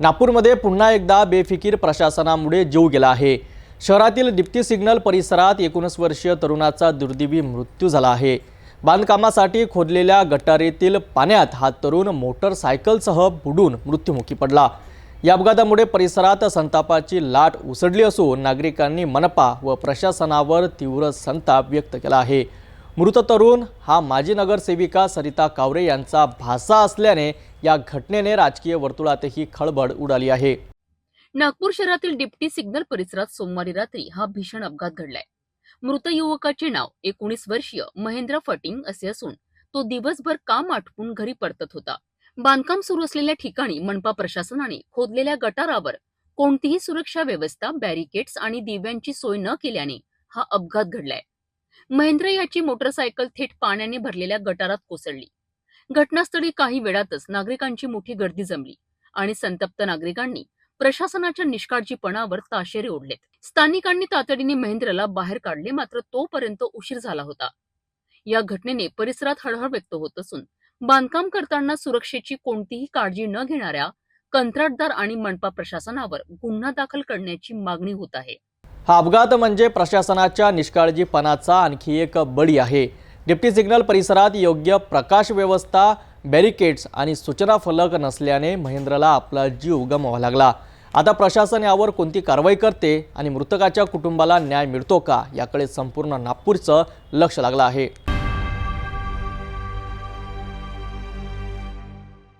नागपूरमध्ये पुन्हा एकदा बेफिकीर प्रशासनामुळे जीव गेला आहे. शहरातील डिप्टी सिग्नल परिसरात एकोणीस वर्षीय तरुणाचा दुर्दैवी मृत्यू झाला आहे. बांधकामासाठी खोदलेल्या गटारीतील पाण्यात हा तरुण मोटरसायकलसह बुडून मृत्युमुखी पडला. या अपघातामुळे परिसरात संतापाची लाट उसडली असून नागरिकांनी मनपा व प्रशासनावर तीव्र संताप व्यक्त केला आहे. मृत तरुण हा माजी नगरसेविका सरिता कावरे यांचा भासा असल्याने या घटनेने राजकीय वर्तुळातही खळबळ उडाली आहे. नागपूर शहरातील डिप्टी सिग्नल परिसरात सोमवारी रात्री हा भीषण अपघात घडलाय. मृत युवकाचे नाव एकोणीस वर्षीय महेंद्र फटिंग असे असून तो दिवसभर काम आटपून घरी परतत होता. बांधकाम सुरू असलेल्या ठिकाणी मनपा प्रशासनाने खोदलेल्या गटारावर कोणतीही सुरक्षा व्यवस्था बॅरिकेड्स आणि दिव्यांची सोय न केल्याने हा अपघात घडलाय. महेंद्र याची मोटरसायकल थेट पाण्याने भरलेल्या गटारात कोसळली. घटनास्थळी काही वेळातच नागरिकांची मोठी गर्दी जमली आणि संतप्त नागरिकांनी प्रशासनाच्या निष्काळजीपणावर ताशेरे ओढलेत. स्थानिकांनी तातडीने महेंद्रला बाहेर काढले मात्र तोपर्यंत उशीर झाला होता. या घटनेने परिसरात हळहळ व्यक्त होत असून बांधकाम करताना सुरक्षेची कोणतीही काळजी न घेणाऱ्या कंत्राटदार आणि मनपा प्रशासनावर गुन्हा दाखल करण्याची मागणी होत आहे. हा अपघात म्हणजे प्रशासनाच्या निष्काळजीपणाचा आणखी एक बळी आहे. डिप्टी सिग्नल परिसरात योग्य प्रकाश व्यवस्था बॅरिकेड्स आणि सूचना फलक नसल्याने महेंद्रला आपला जीव गमवावा लागला. आता प्रशासन यावर कोणती कारवाई करते आणि मृतकाच्या कुटुंबाला न्याय मिळतो का याकडे संपूर्ण नागपूरचं लक्ष लागलं आहे.